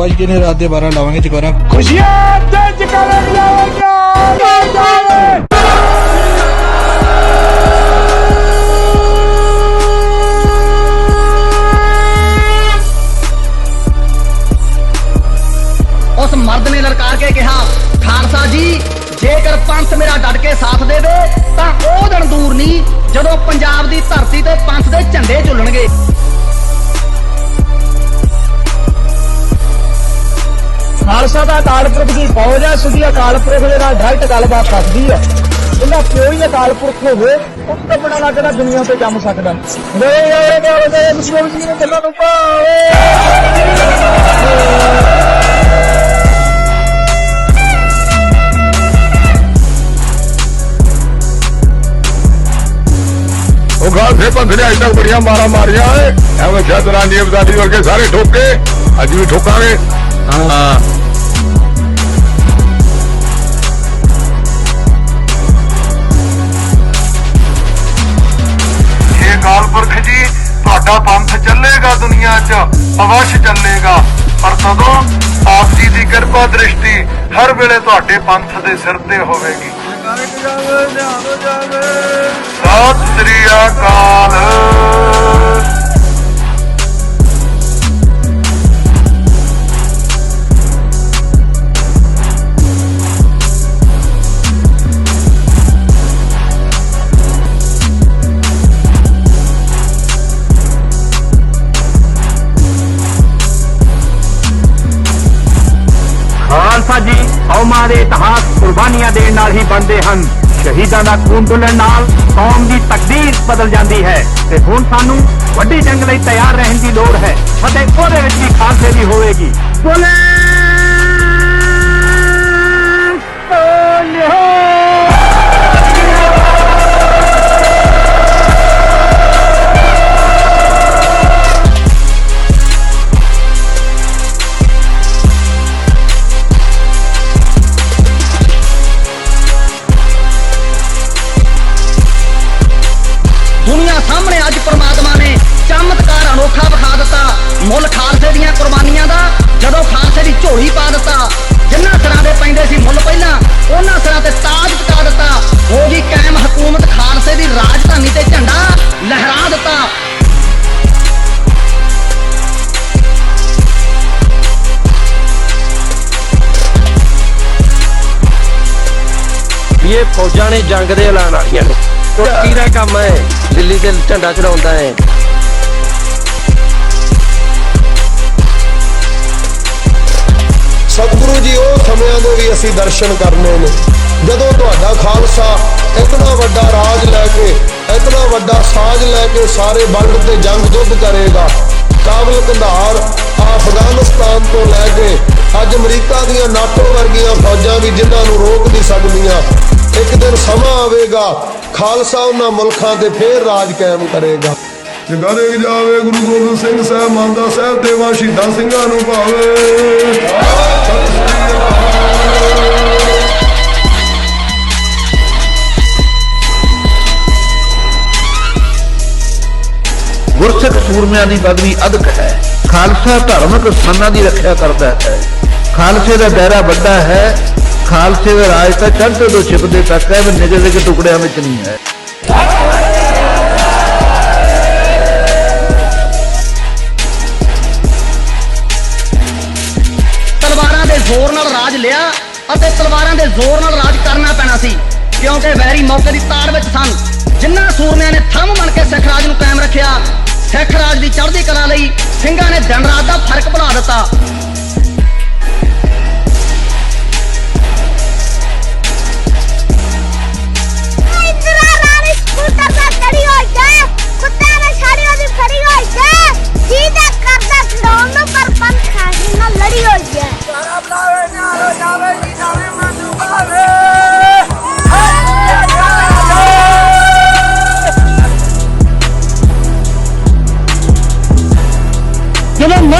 ਵਾਜ ਕੇ ਨੇ ਰਾਤ ਦੇ 12 ਲਾਵਾਂਗੇ ਚਕੋਰਾ ਖੁਸ਼ੀਆਂ ਤੇ ਜਕਾਰੇ ਲਾਵਾਂਗੇ। ਉਸ ਮਰਦ ਨੇ ਲਲਕਾਰ ਕੇ ਕਿਹਾ ਖਾਲਸਾ ਜੀ ਜੇਕਰ ਪੰਥ ਮੇਰਾ ਡਟ ਕੇ ਸਾਥ ਦੇਵੇ ਤਾਂ ਉਹ ਦਿਨ ਦੂਰ ਨਹੀਂ ਜਦੋਂ ਪੰਜਾਬ ਦੀ ਧਰਤੀ ਤੇ ਖਾਲਸਾ ਦਾ ਅਕਾਲ ਪੁਰਖ ਦੀ ਫੌਜ ਹੈ ਸਿੱਧੀ ਅਕਾਲ ਪੁਰਖ ਦੇ ਨਾਲ ਡਾਇਰੈਕਟ ਗੱਲਬਾਤ ਕਰਦੀ ਹੈ। ਇਹਦਾ ਪਿਓ ਹੀ ਅਕਾਲ ਪੁਰਖ ਹੋਵੇ ਉਹ ਤਾਂ ਬੜਾ ਲੱਗਦਾ ਦੁਨੀਆ ਤੇ ਜੰਮ ਸਕਦਾ। ਵੇ ਵੇ ਵੇ ਵੇ ਮੁਸਲਮਾਨ ਜੀ ਨੇ ਗੱਲਾਂ ਨੂੰ ਪਾਵੇ ਉਹ ਗਾਲ ਫੇ ਪੰਥ ਨੇ ਅੱਜ ਤੱਕ ਬੜੀਆਂ ਮਾਰਾਂ ਮਾਰੀਆਂ ਏ ਐਵੇਂ ਸ਼ਾਦਰਾਂ ਦੀ ਅਬਦਾਦੀ ਵਰਗੇ ਸਾਰੇ ਠੋਕੇ। ਅੱਜ ਵੀ ਠੋਕਾਂਗੇ। ਹਾਂ। ਤੁਹਾਡਾ ਪੰਥ ਚੱਲੇਗਾ ਦੁਨੀਆ 'ਚ, ਅਵਸ਼ ਚੱਲੇਗਾ। ਪਰ ਤਦੋਂ ਆਪ ਜੀ ਦੀ ਕਿਰਪਾ ਦ੍ਰਿਸ਼ਟੀ ਹਰ ਵੇਲੇ ਤੁਹਾਡੇ ਪੰਥ ਦੇ ਸਿਰ ਤੇ ਹੋਵੇਗੀ। ਸਤਿ ਸ੍ਰੀ ਅਕਾਲ। ਕੌਮਾਂ ਦੇ ਇਤਿਹਾਸ ਕੁਰਬਾਨੀਆਂ ਦੇਣ ਨਾਲ ਹੀ ਬਣਦੇ ਹਨ। ਸ਼ਹੀਦਾਂ ਦਾ ਖੂਨ ਡੁੱਲਣ ਨਾਲ ਕੌਮ ਦੀ ਤਕਦੀਰ ਬਦਲ ਜਾਂਦੀ ਹੈ ਤੇ ਹੁਣ ਸਾਨੂੰ ਵੱਡੀ ਜੰਗ ਲਈ ਤਿਆਰ ਰਹਿਣ ਦੀ ਲੋੜ ਹੈ। ਅਤੇ ਉਹਦੇ ਵਿੱਚ ਵੀ ਖਾਲਸੇ ਦੀ ਹੋਵੇਗੀ। ਬੋਲੇ! ਦੁਨੀਆ ਰਾਜਧਾਨੀ ਤੇ ਝੰਡਾ ਲਹਿਰਾ ਦਿੱਤਾ। ਇਹ ਫੌਜਾਂ ਨੇ ਜੰਗ ਦੇ ਐਲਾਨ ਵਾਲੀਆਂ ਨੇ। ਕੁਰਕੀ ਦਾ ਕੰਮ ਹੈ ਦਿੱਲੀ ਤੇ ਝੰਡਾ ਚੜਾਉਂਦਾ ਹੈ। ਸਤਿਗੁਰੂ ਜੀ ਉਹ ਸਮਿਆਂ ਦੇ ਵੀ ਅਸੀਂ ਦਰਸ਼ਨ ਕਰਨੇ ਨੇ। ਜਦੋਂ ਤੁਹਾਡਾ ਖਾਲਸਾ ਇਤਨਾ ਵੱਡਾ ਰਾਜ ਲੈ ਕੇ ਇਤਨਾ ਵੱਡਾ ਸਾਜ ਲੈ ਕੇ ਸਾਰੇ ਵਰਲਡ ਤੇ ਜੰਗ ਯੁੱਧ ਕਰੇਗਾ। ਕਾਬਲ ਕੰਧਾਰ ਅਫਗਾਨਿਸਤਾਨ ਤੋਂ ਲੈ ਕੇ ਅੱਜ ਅਮਰੀਕਾ ਦੀਆਂ ਨਾਟੋ ਵਰਗੀਆਂ ਫੌਜਾਂ ਵੀ ਜਿਨ੍ਹਾਂ ਨੂੰ ਰੋਕ ਨਹੀਂ ਸਕਦੀਆਂ। ਇੱਕ ਦਿਨ ਸਮਾਂ ਆਵੇਗਾ, ਖਾਲਸਾ ਉਹਨਾਂ ਮੁਲਕਾਂ ਤੇ ਫੇਰ ਰਾਜ ਕਾਇਮ ਕਰੇਗਾ। ਜਗਾਰੇ ਜਾਵੇ, ਗੁਰੂ ਗੋਬਿੰਦ ਸਿੰਘ ਸਾਹਿਬ ਮੰਦਾ ਸਾਹਿਬ, ਦੇਵਾਂ ਸ਼ਹੀਦਾਂ ਸਿੰਘਾਂ ਨੂੰ ਭਾਵੇ। ਗੁਰਸਿੱਖ ਸੂਰਮਿਆਂ ਦੀ ਪਦਵੀ ਅਧਿਕ ਹੈ। ਖਾਲਸਾ ਧਾਰਮਿਕ ਸਥਾਨਾਂ ਦੀ ਰੱਖਿਆ ਕਰਦਾ ਹੈ। ਖਾਲਸੇ ਦਾ ਦਾਇਰਾ ਵੱਡਾ ਹੈ। ਖਾਲਸੇ ਦਾ ਰਾਜ ਤਾਂ ਚੜ੍ਹਦੇ ਤੋਂ ਛਿਪਦੇ ਤੱਕ ਹੈ, ਵੀ ਨਿਗੇ ਟੁਕੜਿਆਂ ਵਿੱਚ ਨਹੀਂ ਹੈ। ਤਲਵਾਰਾਂ ਦੇ ਜ਼ੋਰ ਨਾਲ ਰਾਜ ਲਿਆ ਅਤੇ ਤਲਵਾਰਾਂ ਦੇ ਜ਼ੋਰ ਨਾਲ ਰਾਜ ਕਰਨਾ ਪੈਣਾ ਸੀ, ਕਿਉਂਕਿ ਵੈਰੀ ਮੌਕੇ ਦੀ ਤਾੜ ਵਿੱਚ ਸਨ ਜਿਨ੍ਹਾਂ ਸੂਰਮਿਆਂ ਨੇ ਥੰਮ ਬਣ ਕੇ ਸਿੱਖ ਰਾਜ ਨੂੰ ਸਿੰਘਾਂ ਨੇ ਦਿਨ ਰਾਤ ਦਾ ਫ਼ਰਕ ਭੁਲਾ ਦਿੱਤਾ।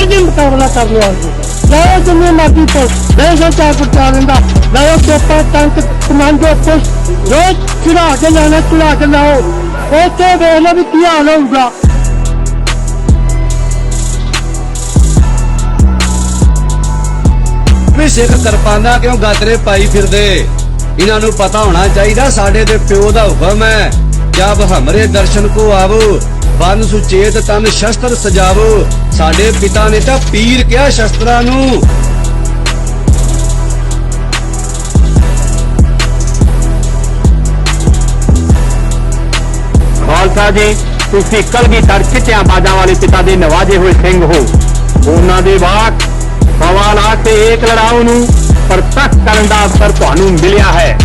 ਜਦੋਂ ਮਰਜ਼ੀ ਮੁਕਾਬਲਾ ਕਰ ਲਿਆ ਲੈ ਜਿੰਨੇ ਮਰਜ਼ੀ ਤੋਂ ਦੇਸ਼ਾਂ ਚਾਹ ਪਹੁੰਚਾ ਦਿੰਦਾ। ਲੈ ਉਹ ਤੋਪਾ ਟੰਕ, ਕਮਾਂਡੋ, ਪੁਸ਼। ਜੋ ਚੜਾ ਕੇ ਜਾਣਾ, ਚੜਾ ਕੇ ਲਾਓ। ਉੱਥੇ ਵੇਖ ਲਓ ਵੀ ਕੀ ਹਾਲ ਹੋਊਗਾ। ਵੀ ਸਿੱਖ ਕਿਰਪਾਨਾ ਕਿਉਂ ਗਾਤਰੇ ਪਾਈ ਫਿਰਦੇ? ਇਹਨਾਂ ਨੂੰ ਪਤਾ ਹੋਣਾ ਚਾਹੀਦਾ, ਸਾਡੇ ਤੇ ਪਿਓ ਦਾ ਹੁਕਮ ਹੈ। ਜਬ ਹਮਰੇ ਦਰਸ਼ਨ ਕੋ ਆਵੋ ਬਨ ਸੁਚੇਤ ਤਨ ਸ਼ਸਤਰ ਸਜਾਵੋ। ਸਾਡੇ ਪਿਤਾ ਨੇ ਤਾਂ ਪੀਰ ਕਿਹਾ ਸ਼ਸਤਰਾਂ ਨੂੰ। ਖਾਲਸਾ ਜੀ, ਤੁਸੀਂ ਕਲਗੀਧਰ ਚਿੱਟਿਆਂ ਬਾਜਾਂ ਵਾਲੇ ਪਿਤਾ ਦੇ ਨਵਾਜੇ ਹੋਏ ਸਿੰਘ ਹੋ। ਉਹਨਾਂ ਦੇ ਵਾਕ ਸਵਾਲਾਂ ਤੇ ਏਕ ਲੜਾਓ ਨੂੰ ਪ੍ਰਤੱਖ ਕਰਨ ਦਾ ਅਵਸਰ ਤੁਹਾਨੂੰ ਮਿਲਿਆ ਹੈ।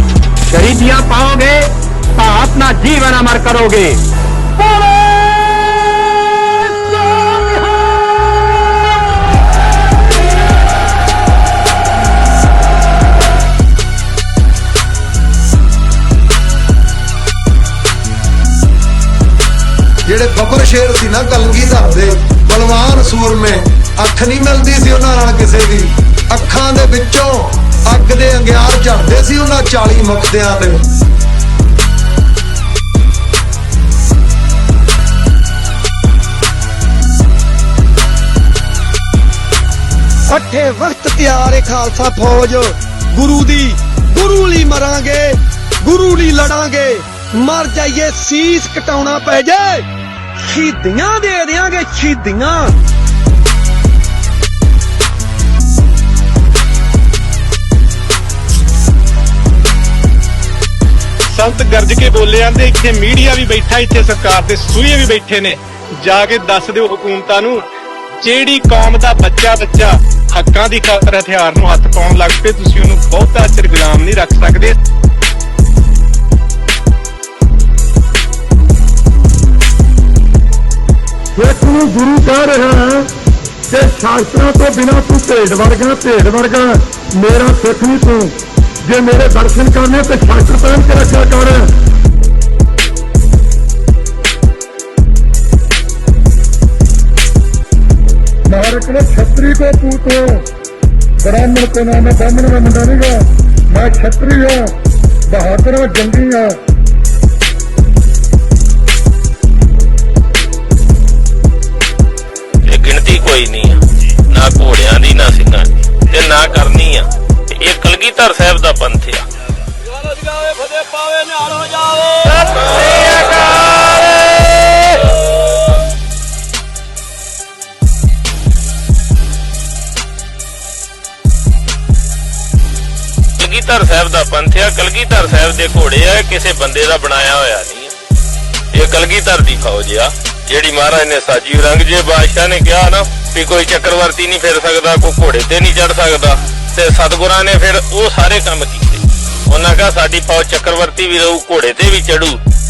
ਸ਼ਹੀਦੀਆਂ ਪਾਓਗੇ ਤਾਂ ਆਪਣਾ ਜੀਵਨ ਅਮਰ ਕਰੋਗੇ। ਸ਼ੇਰ ਸੀ ਨਾ ਕਲਗੀ ਦੇ ਬਲਵਾਨ ਸੂਰਮੇ, ਅੱਖ ਨਹੀਂ ਮਿਲਦੀ ਸੀ ਉਹਨਾਂ ਨਾਲ ਕਿਸੇ ਦੀ। ਅੱਖਾਂ ਦੇ ਵਿੱਚੋਂ ਅੱਗ ਦੇ ਅੰਗਿਆਰ ਝੜਦੇ ਸੀ ਉਹਨਾਂ 40 ਮੁਕਤਿਆਂ ਦੇ। ਅੱਠੇ ਵਕਤ ਤਿਆਰ ਏ ਖਾਲਸਾ ਫੌਜ। ਗੁਰੂ ਦੀ, ਗੁਰੂ ਲਈ ਮਰਾਂਗੇ, ਗੁਰੂ ਲਈ ਲੜਾਂਗੇ। ਮਰ ਜਾਈਏ ਸੀਸ ਕਟਾਉਣਾ ਪੈ ਜਾਏ ਸ਼ਹੀਦੀਆਂ ਦੇ ਦਿਆਂਗੇ ਸ਼ਹੀਦੀਆਂ ਸੰਤ ਗਰਜ ਕੇ ਬੋਲੇ ਜਾਂਦੇ ਇੱਥੇ ਮੀਡੀਆ ਵੀ ਬੈਠਾ, ਇੱਥੇ ਸਰਕਾਰ ਦੇ ਸੂਏ ਵੀ ਬੈਠੇ ਨੇ। ਜਾ ਕੇ ਦੱਸ ਦਿਓ ਹਕੂਮਤਾਂ ਨੂੰ, ਜਿਹੜੀ ਕੌਮ ਦਾ ਬੱਚਾ ਬੱਚਾ ਹੱਕਾਂ ਦੀ ਖਾਤਰ ਹਥਿਆਰ ਨੂੰ ਹੱਥ ਪਾਉਣ ਲੱਗ ਪਏ, ਤੁਸੀਂ ਉਹਨੂੰ ਬਹੁਤਾ ਚਿਰ ਗੁਲਾਮ ਨਹੀਂ ਰੱਖ ਸਕਦੇ। ਜੇ ਤੂੰ ਗੁਰੂ ਕਹਿ ਰਿਹਾ ਹੈ ਕਿ ਸ਼ਾਸਤਰਾਂ ਤੋਂ ਬਿਨਾ ਤੂੰ ਭੇਡ ਵਰਗਾ ਭੇਡ ਵਰਗਾ ਮੇਰਾ ਸਿੱਖ ਨਹੀਂ ਤੂੰ। ਜੇ ਮੇਰੇ ਦਰਸ਼ਨ ਕਰਨੇ ਤੇ ਸ਼ਾਸਤਰ ਪਹਿਨ ਕੇ ਰੱਖਿਆ ਕਰ। ਮਾਰਕ ਨੇ ਛਤਰੀ ਕੋ ਪੂਤੋ। ਬ੍ਰਾਹਮਣ ਕੋ ਨਾਮ ਬ੍ਰਾਹਮਣ ਦਾ ਮੁੰਡਾ ਨਹੀਂਗਾ ਮੈਂ ਛਤਰੀ ਹਾਂ, ਬਹਾਦਰ ਹਾਂ, ਜੰਗੀ ਹਾਂ। ਨਾ ਘੋੜਿਆਂ ਦੀ ਨਾ ਸਿੰਘਾਂ ਦੀ ਤੇ ਨਾ ਕਰਨੀ ਆ, ਤੇ ਇਹ ਕਲਗੀਧਰ ਸਾਹਿਬ ਦਾ ਪੰਥ ਆ ਕਲਗੀਧਰ ਸਾਹਿਬ ਦਾ ਪੰਥ ਆ, ਕਲਗੀਧਰ ਸਾਹਿਬ ਦੇ ਘੋੜੇ ਆ ਕਿਸੇ ਬੰਦੇ ਦਾ ਬਣਾਇਆ ਹੋਇਆ ਨਹੀਂ ਆ। ਇਹ ਕਲਗੀਧਰ ਦੀ ਫੌਜ ਆ, ਜਿਹੜੀ ਮਹਾਰਾਜ ਨੇ ਸਾਜੀ ਰੰਗ ਜੇ ਬਾਦਸ਼ਾਹ ਨੇ ਕਿਹਾ ਨਾ ਵੀ ਕੋਈ ਚੱਕਰਵਰਤੀ ਨਹੀਂ ਫਿਰ ਸਕਦਾ, ਕੋਈ ਘੋੜੇ ਤੇ ਨਹੀਂ ਚੜ ਸਕਦਾ। ਤੇ ਸਤਗੁਰਾਂ ਨੇ ਫਿਰ ਉਹ ਸਾਰੇ ਕੰਮ ਕੀਤੇ। ਉਹਨਾਂ ਕਹਾ, ਸਾਡੀ ਫੌਜ ਚੱਕਰਵਰਤੀ ਵੀ ਰਹੂ, ਘੋੜੇ ਤੇ ਵੀ ਚੜੂ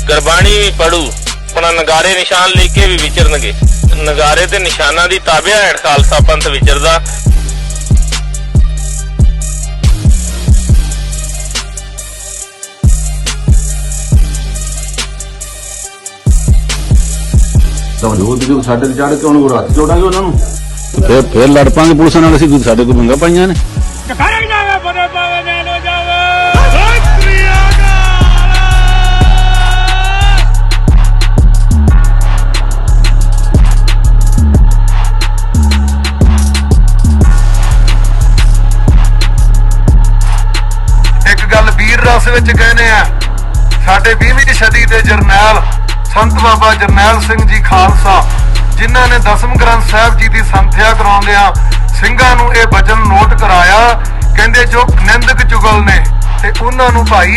ਗੁਰਬਾਣੀ ਵੀ ਪੜੂ ਆਪਣਾ ਨਗਾਰੇ ਨਿਸ਼ਾਨ ਲੈ ਕੇ ਵੀ ਵਿਚਰਨਗੇ। ਨਗਾਰੇ ਤੇ ਨਿਸ਼ਾਨਾਂ ਦੀ ਤਾਬਿਆ ਹੈ ਖਾਲਸਾ ਪੰਥ ਵਿਚਰਦਾ। ਸਮਝੋ ਕਿ ਸਾਡੇ ਤੇ ਚੜ ਕੇ ਉਹਨੂੰ ਰੱਥ ਜੋੜਾਂਗੇ ਉਹਨਾਂ ਨੂੰ। ਫਿਰ ਫਿਰ ਲੜ ਪਾਂਗੇ ਪੁਲਿਸ ਨਾਲ ਅਸੀਂ ਸਾਡੇ ਕੋਲ ਮੰਗਾ ਪਾਈਆਂ ਨੇ। ਕਰਕ ਜਾਵੇ ਬੜੇ ਪਾਵੇ ਜਾਨੋ ਜਾਵੇ ਇਤਿਹਾਸ ਵਿੱਚ ਕਹਿੰਦੇ ਆ ਸਾਡੇ 20ਵੀਂ ਸਦੀ ਦੇ ਜਰਨੈਲ ਸੰਤ ਬਾਬਾ ਜਰਨੈਲ ਸਿੰਘ ਜੀ ਖਾਲਸਾ, ਜਿਨ੍ਹਾਂ ਨੇ ਦਸਮ ਗ੍ਰੰਥ ਸਾਹਿਬ ਜੀ ਦੀ ਸੰਥਿਆ ਕਰਾਉਂਦਿਆਂ ਸਿੰਘਾਂ ਨੂੰ ਇਹ ਵਚਨ ਨੋਟ ਕਰਾਇਆ, ਕਹਿੰਦੇ ਜੋ ਨਿੰਦਕ ਚੁਗਲ ਨੇ, ਤੇ ਉਹਨਾਂ ਨੂੰ ਭਾਈ,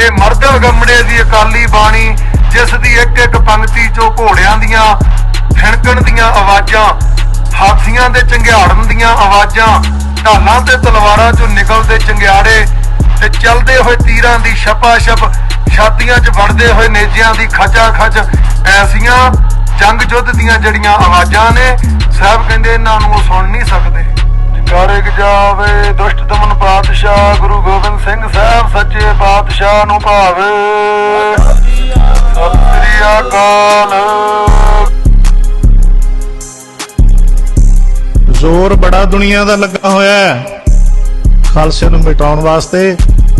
ਇਹ ਮਰਦਾ ਗੰਮੜੇ ਦੀ ਅਕਾਲੀ ਬਾਣੀ, ਜਿਸ ਦੀ ਇੱਕ ਇੱਕ ਪੰਕਤੀ ਚੋਂ ਘੋੜਿਆਂ ਦੀਆਂ ਫਿਣਕਣ ਦੀਆਂ ਆਵਾਜ਼ਾਂ, ਹਾਥੀਆਂ ਦੇ ਚੰਗਿਆੜਨ ਦੀਆਂ ਆਵਾਜ਼ਾਂ, ਢਾਲਾਂ ਤੇ ਤਲਵਾਰਾਂ ਚੋਂ ਨਿਕਲਦੇ ਚੰਗਿਆੜੇ ਤੇ ਚੱਲਦੇ ਹੋਏ ਤੀਰਾਂ ਦੀ ਛਪਾ ਛਪ ਛਾਤੀਆਂ 'ਚ ਵੜਦੇ ਹੋਏ ਨੇਜਿਆਂ ਦੀ ਖਚਾ ਖਚ ਐਸੀਆਂ ਜੰਗ ਯੁੱਧ ਦੀਆਂ ਜਿਹੜੀਆਂ ਆਵਾਜ਼ਾਂ ਨੇ, ਸਾਹਿਬ ਕਹਿੰਦੇ ਇਹਨਾਂ ਨੂੰ ਸੁਣ ਨਹੀਂ ਸਕਦੇ। ਕਾਰਕ ਜਾਵੇ, ਦੁਸ਼ਟ ਦਮਨ ਪਾਤਸ਼ਾਹ, ਗੁਰੂ ਗੋਬਿੰਦ ਸਿੰਘ ਸਾਹਿਬ ਸੱਚੇ ਪਾਤਸ਼ਾਹ ਨੂੰ ਭਾਵੇ। ਸਤਿ ਸ੍ਰੀ ਅਕਾਲ। ਜ਼ੋਰ ਬੜਾ ਦੁਨੀਆ ਦਾ ਲੱਗਾ ਹੋਇਆ ਹੈ। ਖਾਲਸੇ ਨੂੰ ਮਿਟਾਉਣ ਵਾਸਤੇ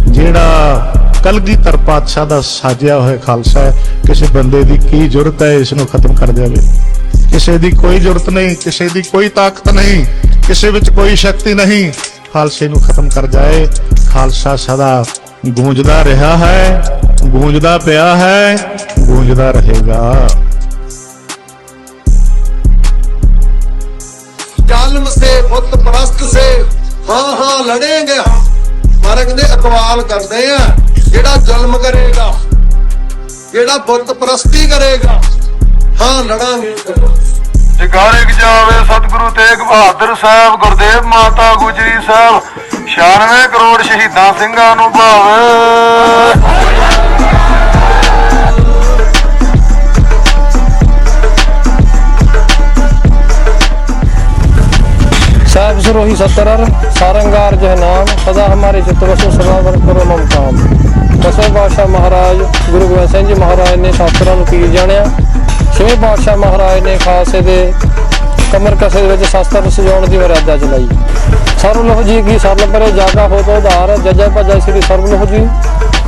ਜਿਹੜਾ ਕਲਗੀਧਰ ਪਾਤਸ਼ਾਹ ਦਾ ਸਾਜਿਆ ਹੋਇਆ ਖਾਲਸਾ ਹੈ ਕਿਸੇ ਬੰਦੇ ਦੀ ਕੀ ਜ਼ਰੂਰਤ ਹੈ ਇਸ ਨੂੰ ਖਤਮ ਕਰ ਦੇਵੇ ਕਿਸੇ ਦੀ ਕੋਈ ਜ਼ਰੂਰਤ ਨਹੀਂ ਕਿਸੇ ਦੀ ਕੋਈ ਤਾਕਤ ਨਹੀਂ ਕਿਸੇ ਵਿੱਚ ਕੋਈ ਸ਼ਕਤੀ ਨਹੀਂ ਖਾਲਸੇ ਨੂੰ ਖਤਮ ਕਰ ਜਾਏ ਖਾਲਸਾ ਸਦਾ ਗੂੰਜਦਾ ਰਿਹਾ ਹੈ ਗੂੰਜਦਾ ਪਿਆ ਹੈ ਗੂੰਜਦਾ ਰਹੇਗਾ जालिम से बुत परस्त से हाँ हाँ लड़ेंगे ਮਾਰੇ ਕਹਿੰਦੇ ਅਕਵਾਲ ਕਰਦੇ ਆ। ਜਿਹੜਾ ਜ਼ੁਲਮ ਕਰੇਗਾ, ਜਿਹੜਾ ਬੁੱਤ ਪ੍ਰਸਤੀ ਕਰੇਗਾ, ਹਾਂ ਲੜਾਂਗੇ। ਜਗਾਰੇ ਜਾਵੇ ਸਤਿਗੁਰੂ ਤੇਗ ਬਹਾਦਰ ਸਾਹਿਬ, ਗੁਰਦੇਵ ਮਾਤਾ ਗੁਜਰੀ ਸਾਹਿਬ 96 ਕਰੋੜ ਸ਼ਹੀਦਾਂ ਸਿੰਘਾਂ ਨੂੰ ਭਾਵੇ। साहब सरोही सत्तर सारंगार जह नाम सदा हमारे चित्त वसो सदा वर करो मम काम ਦਸਵੇਂ ਪਾਤਸ਼ਾਹ ਮਹਾਰਾਜ ਗੁਰੂ ਗੋਬਿੰਦ ਸਿੰਘ ਜੀ ਮਹਾਰਾਜ ਨੇ ਸ਼ਾਸਤਰਾਂ ਨੂੰ ਪੀਰ ਜਾਣਿਆ ਛੇਵੇਂ ਪਾਤਸ਼ਾਹ ਮਹਾਰਾਜ ਨੇ ਖਾਲਸੇ ਦੇ ਕਮਰ ਕਸੇ ਦੇ ਵਿੱਚ ਸ਼ਾਸਤਰ ਸਜਾਉਣ ਦੀ ਮਰਿਆਦਾ ਚਲਾਈ ਸਰਵ ਜੀ ਕੀ ਸਰਲ ਪਰੇ ਜਾਗਾ ਹੋ ਤੋ ਉਧਾਰ ਜਜੈ ਭਜੈ ਸ੍ਰੀ ਸਰਵ ਜੀ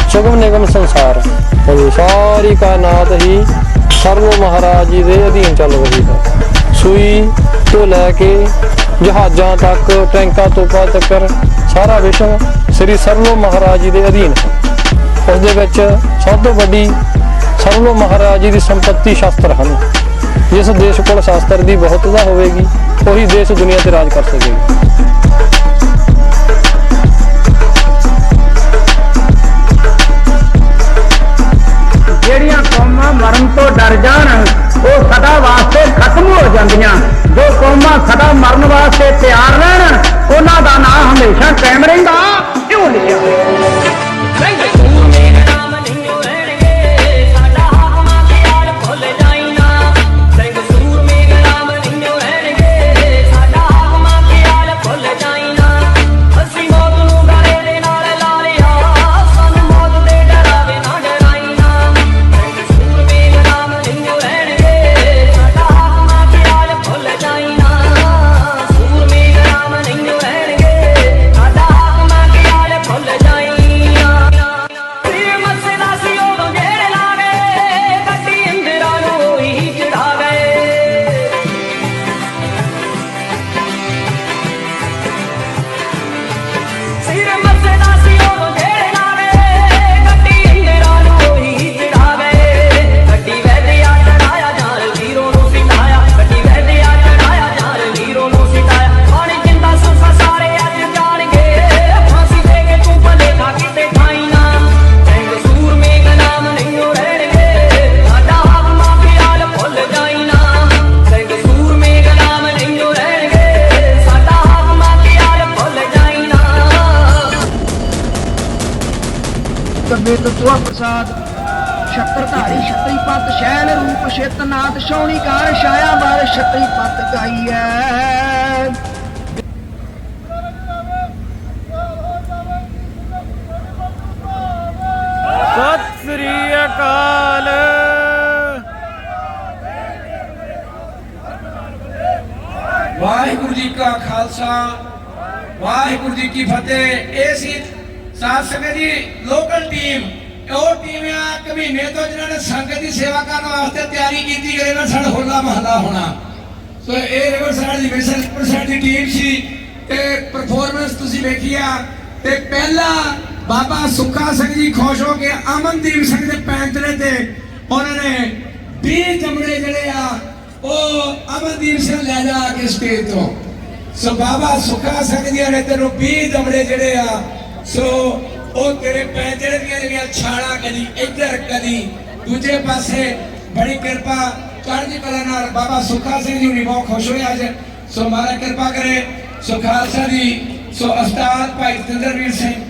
ਸੁਗਮ ਨਿਗਮ ਸੰਸਾਰ ਇਹ ਸਾਰੀ ਕਾਇਨਾਤ ਹੀ ਸਰਵ ਮਹਾਰਾਜ ਜੀ ਦੇ ਅਧੀਨ ਚੱਲ ਰਹੀ ਹੈ ਸੂਈ ਤੋਂ ਲੈ ਕੇ ਜਹਾਜ਼ਾਂ ਤੱਕ, ਟੈਂਕਾਂ ਤੋਪਾਂ ਤੱਕ ਸਾਰਾ ਵਿਸ਼ਵ ਸ੍ਰੀ ਸਰਵ ਮਹਾਰਾਜ ਜੀ ਦੇ ਅਧੀਨ ਹੈ। ਉਸ ਦੇ ਵਿੱਚ ਸਭ ਤੋਂ ਵੱਡੀ ਸਰਵ ਮਹਾਰਾਜ ਜੀ ਦੀ ਸੰਪਤੀ ਸ਼ਾਸਤਰ ਹਨ। ਜਿਸ ਦੇਸ਼ ਕੋਲ ਸ਼ਾਸਤਰ ਦੀ ਬਹੁਤਤਾ ਹੋਵੇਗੀ, ਉਹੀ ਦੇਸ਼ ਦੁਨੀਆ ਤੇ ਰਾਜ ਕਰ ਸਕੇਗਾ। ਜਿਹੜੀਆਂ ਕੌਮਾਂ ਮਰਨ ਤੋਂ ਡਰ ਜਾਣ ਉਹ ਸਦਾ ਵਾਸਤੇ ਖਤਮ ਹੋ ਜਾਂਦੀਆਂ। ਜੋ ਕੌਮਾਂ ਸਦਾ ਮਰਨ ਵਾਸਤੇ ਤਿਆਰ ਰਹਿਣ, ਉਹਨਾਂ ਦਾ ਨਾਂ ਹਮੇਸ਼ਾ ਕਾਇਮ ਰਹਿੰਦਾ ਅਕਾਲ। ਵਾਹਿਗੁਰੂ ਜੀ ਕਾ ਖਾਲਸਾ, ਵਾਹਿਗੁਰੂ ਜੀ ਕੀ ਫਤਿਹ। ਇਹ ਸੀ ਸਾਧ ਸੰਗਤ ਜੀ, ਲੋਕਲ ਟੀਮ ਉਹ ਟੀਮ ਆ ਇੱਕ ਮਹੀਨੇ ਤੋਂ ਜਿਨ੍ਹਾਂ ਨੇ ਸੰਗਤ ਦੀ ਸੇਵਾ ਕਰਨ ਵਾਸਤੇ ਤਿਆਰੀ ਕੀਤੀ ਕਰੇ ਨਾ ਸਾਡਾ ਹੋਲਾ ਮਹੱਲਾ ਹੋਣਾ। ਸੋ ਇਹ ਰਿਵਰ ਸਾਈਡ ਦੀ ਵਿਸਲ ਪਰਸੈਂਟ ਦੀ ਟੀਮ ਸੀ ਤੇ ਪਰਫਾਰਮੈਂਸ ਤੁਸੀਂ ਵੇਖੀ ਆ ਤੇ ਪਹਿਲਾ ਬਾਬਾ ਸੁੱਖਾ ਸਿੰਘ ਜੀ ਖੁਸ਼ ਹੋ ਕੇ ਅਮਨਦੀਪ ਸਿੰਘ ਦੇ ਪੈਂਤਰੇ ਤੇ ਉਹਨਾਂ ਨੇ 20 ਜਮੜੇ ਜਿਹੜੇ ਆ ਉਹ ਅਮਨਦੀਪ ਸਿੰਘ ਲੈ ਜਾ ਕੇ ਸਟੇਜ ਤੋਂ ਸੋ ਬਾਬਾ ਸੁੱਖਾ ਸਿੰਘ ਜੀ ਨੇ ਤੈਨੂੰ 20 ਜਮੜੇ ਜਿਹੜੇ ਆ ਸੋ ਉਹ ਤੇਰੇ ਪੈਂਤਰੇ ਦੀਆਂ ਜਿਹੜੀਆਂ ਛਾਲਾਂ ਕਦੀ ਇੱਧਰ ਕਦੀ ਦੂਜੇ ਪਾਸੇ ਬੜੀ ਕਿਰਪਾ ਚੜ੍ਹਦੀ ਕਲਾ ਨਾਲ ਬਾਬਾ ਸੁੱਖਾ ਸਿੰਘ ਜੀ ਵੀ ਬਹੁਤ ਖੁਸ਼ ਹੋਏ ਅੱਜ ਸੋ ਮਹਾਰਾਜ ਕਿਰਪਾ ਕਰੇ ਸੋ ਖਾਲਸਾ ਜੀ ਸੋ ਉਸਤਾਦ ਭਾਈ ਜਤਿੰਦਰਵੀਰ ਸਿੰਘ